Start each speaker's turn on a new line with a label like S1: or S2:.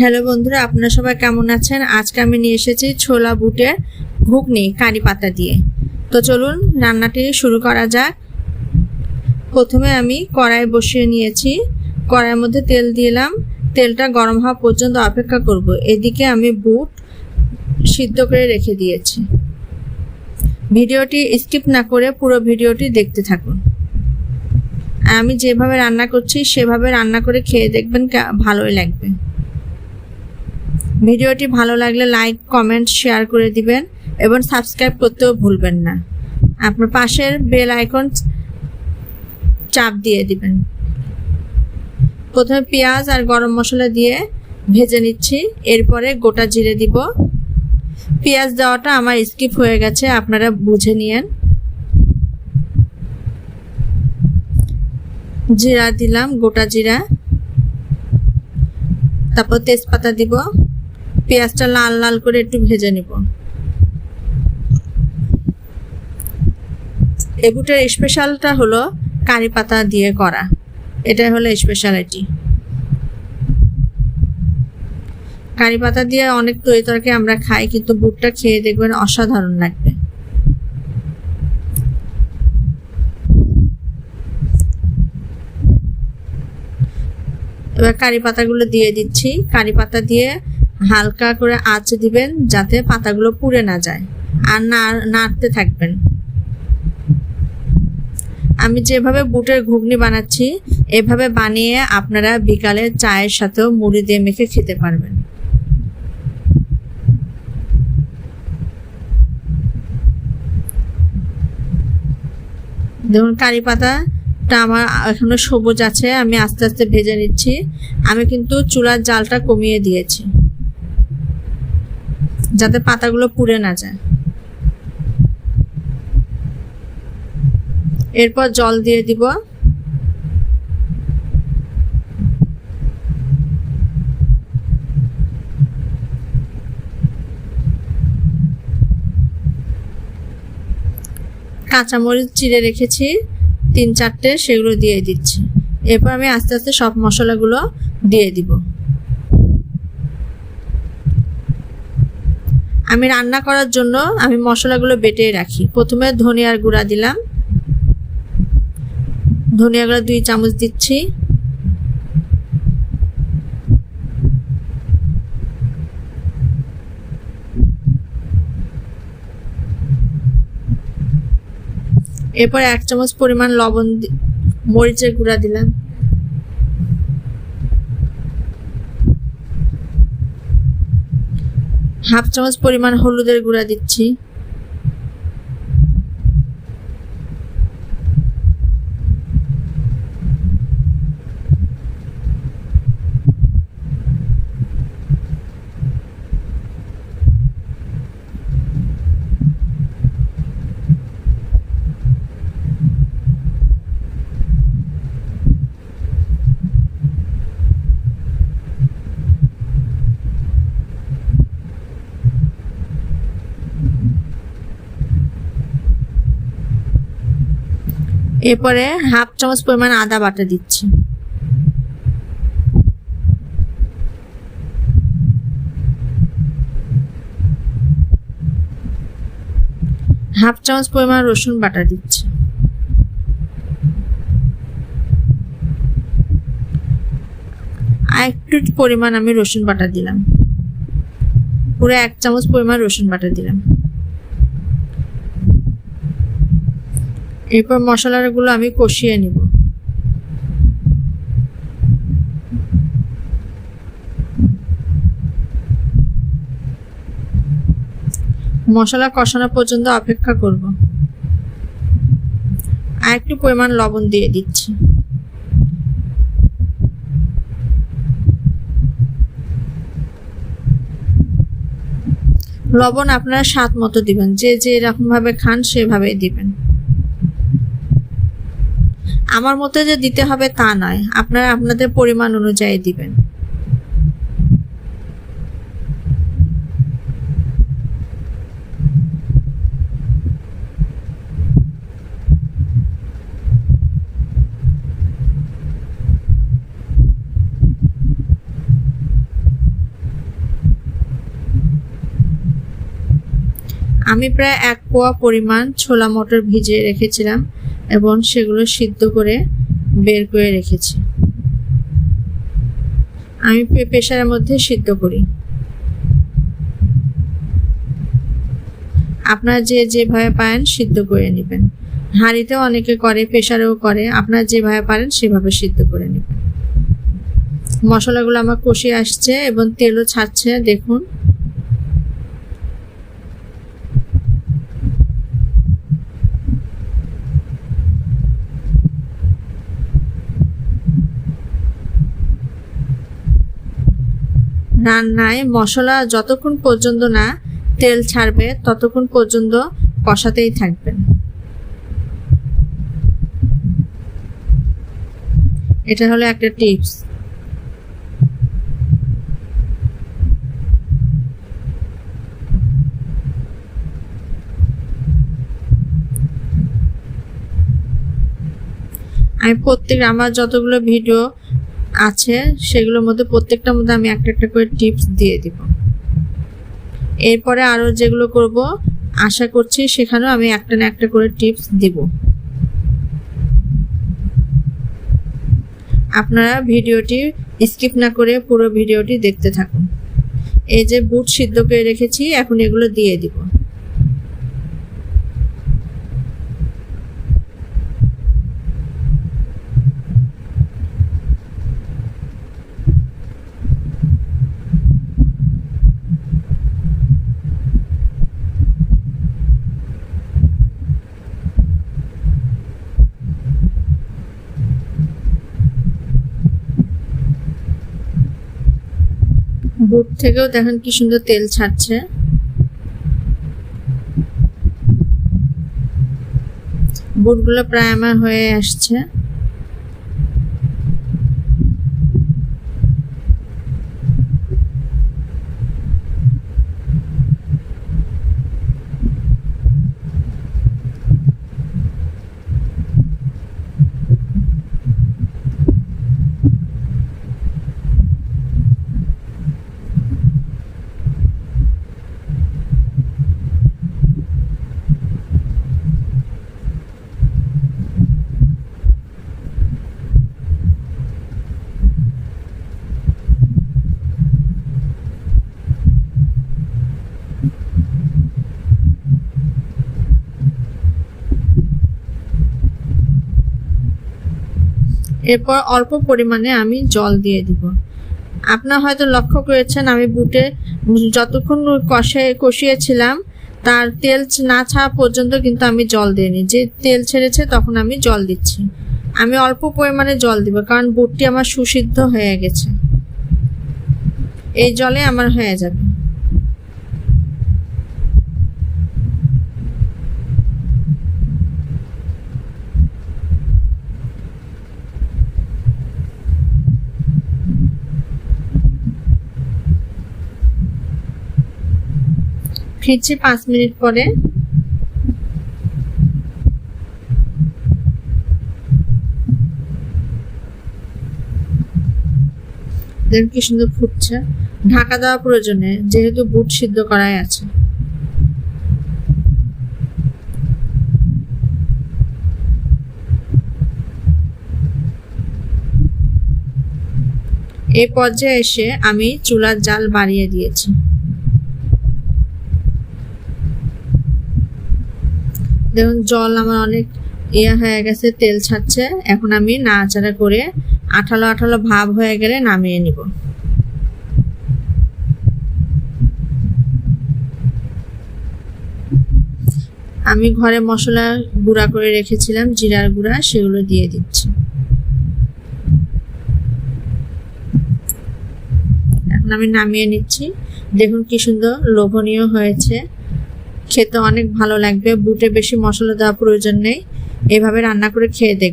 S1: Hello বন্ধুরা, আপনারা সবাই কেমন আছেন? আজকে আমি নিয়ে এসেছি ছোলা বুটের ঘুগনি, কারি পাতা দিয়ে। তো চলুন, রান্নাটি শুরু করা যাক। প্রথমে আমি কড়াই বসিয়ে নিয়েছি। কড়াইয়ের মধ্যে তেল দিলাম তেলটা গরম হওয়া পর্যন্ত অপেক্ষা করব। এদিকে আমি বুট সিদ্ধ করে রেখে দিয়েছি। ভিডিওটি স্কিপ না করে পুরো ভিডিওটি দেখতে থাকুন। আমি যেভাবে রান্না করছি, সেভাবে রান্না করে খেয়ে দেখবেন ভালোই লাগবে। ভিডিওটি ভালো লাগলে লাইক, কমেন্ট, শেয়ার করে দিবেন এবং সাবস্ক্রাইব করতেও ভুলবেন না। আপনার পাশের বেল আইকন চাপ দিয়ে দিবেন। প্রথমে পেঁয়াজ আর গরম মশলা দিয়ে ভেজে নিচ্ছি। এরপরে গোটা জিরে দিব। পেঁয়াজ দেওয়াটা আমার স্কিপ হয়ে গেছে, আপনারা বুঝে নিয়েন। জিরা দিলাম, গোটা জিরা। তারপর তেজপাতা দিব। পেঁয়াজটা লাল লাল করে একটু ভেজে নিব। এগুটার স্পেশালটা হলো কারি পাতা দিয়ে করা। এটাই হলো স্পেশালিটি কারি পাতা দিয়ে অনেক তরি তরকারি আমরা খাই, কিন্তু বুটটা খেয়ে দেখবেন অসাধারণ লাগবে। এবার কারি পাতাগুলো দিয়ে দিচ্ছি। কারি পাতা দিয়ে হালকা করে আঁচ দিবেন যাতে পাতাগুলো পুড়ে না যায়। আর না, নাড়তে থাকবেন। আমি যেভাবে বুটের ঘুগনি বানাচ্ছি, এভাবে বানিয়ে আপনারা বিকালে চায়ের সাথেও মুড়ি দিয়ে মেখে খেতে পারবেন। দেখুন, কারি পাতাটা আমার এখনও সবুজ আছে, আমি আস্তে আস্তে ভেজে নিচ্ছি। আমি কিন্তু চুলার জালটা কমিয়ে দিয়েছি। যাতে পাতাগুলো পুড়ে না যায়। এরপর জল দিয়ে দিব। কাঁচামরিচ চিড়ে রেখেছি, তিন চারটে, সেগুলো দিয়ে দিচ্ছি। এরপর আমি আস্তে আস্তে সব মশলাগুলো দিয়ে দিব। আমি রান্না করার জন্য আমি মশলাগুলো বেটে রাখি। প্রথমে ধনিয়ার গুঁড়া দিলাম। ধনিয়া গুঁড়া দুই চামচ দিচ্ছি। এরপর এক চামচ পরিমাণ লবণ মরিচের গুঁড়া দিলাম। হাফ চামচ পরিমাণ হলুদের গুঁড়া দিচ্ছি। এরপরে হাফ চামচ পরিমাণ আদা বাটা দিচ্ছি। হাফ চামচ পরিমাণ রসুন বাটা দিচ্ছি। আর একটু পরিমাণ আমি রসুন বাটা দিলাম। পুরো এক চামচ পরিমাণ রসুন বাটা দিলাম। এরপর মশলাগুলো আমি কষিয়ে নিব। মশলা কষানো পর্যন্ত অপেক্ষা করব। আর একটু পরিমাণ লবণ দিয়ে দিচ্ছি। লবণ আপনারা স্বাদ মতো দিবেন। যে যে এরকম ভাবে খান সেভাবেই দিবেন। আমার মতে যে দিতে হবে তা নয়। আপনারা আপনাদের পরিমাণ অনুযায়ী দিবেন। আমি প্রায় এক পোয়া পরিমাণ ছোলা মটর ভিজিয়ে রেখেছিলাম। এবং সেগুলো সিদ্ধ করে বের করে রেখেছি। আমি প্রেশারের মধ্যে সিদ্ধ করি। আপনারা যে যেভাবে পারেন সিদ্ধ করে নেবেন। হাঁড়িতেও অনেকে করে, প্রেসারেও করে। আপনারা যেভাবে পারেন সেভাবে সিদ্ধ করে নেবেন। মশলাগুলো আমার কষে আসছে এবং তেলও ছাড়ছে, দেখুন। রান্নায় মশলা যতক্ষণ পর্যন্ত না তেল ছাড়বে, ততক্ষণ পর্যন্ত কষাতেই থাকবেন এটা হলো একটা টিপস। আমি প্রত্যেক আমার যতগুলো ভিডিও আছে, সেগুলোর মধ্যে প্রত্যেকটার মধ্যে আমি একটা একটা করে টিপস দিয়ে দিব। এরপরে আরও যেগুলো করব, আশা করছি সেখানেও আমি একটা না একটা করে টিপস দিব। আপনারা ভিডিওটি স্কিপ না করে পুরো ভিডিওটি দেখতে থাকুন। এই যে বুট সিদ্ধ করে রেখেছি, এখন এগুলো দিয়ে দিব। বুট থেকেও দেখেন কি সুন্দর তেল ছাড়ছে। বুটগুলো প্রায় আমার হয়ে আসছে। এরপর অল্প পরিমাণে আমি জল দিয়ে দিব। আপনার হয়তো লক্ষ্য করেছেন, আমি বুটে যতক্ষণ কষে, কষিয়েছিলাম, তার তেল না ছাড়া পর্যন্ত কিন্তু আমি জল দিইনি। যে তেল ছেড়েছে তখন আমি জল দিচ্ছি। আমি অল্প পরিমাণে জল দিব, কারণ বুটটি আমার সুসিদ্ধ হয়ে গেছে। এই জলে আমার হয়ে যাবে। ফিরছি পাঁচ মিনিট পরে। কি সুন্দর ফুটছে। ঢাকা দেওয়া প্রয়োজনে যেহেতু বুট সিদ্ধ করাই আছে। এই পর্যায়ে এসে আমি চুলার জাল বাড়িয়ে দিয়েছি। দেখুন, জল আমার অনেক ইয়ে হয়ে গেছে, তেল ছাড়ছে। এখন আমি নাড়াচাড়া করে আঠালো আঠালো ভাব হয়ে গেলে নামিয়ে নিব। আমি ঘরে মশলা গুঁড়া করে রেখেছিলাম, জিরার গুঁড়া, সেগুলো দিয়ে দিচ্ছি। এখন আমি নামিয়ে নিচ্ছি। দেখুন কি সুন্দর লোভনীয় হয়েছে। খেতে অনেক ভালো লাগবে। বুটে বেশি মশলা দেওয়া প্রয়োজন নেই। এভাবে রান্না করে খেয়ে দেখ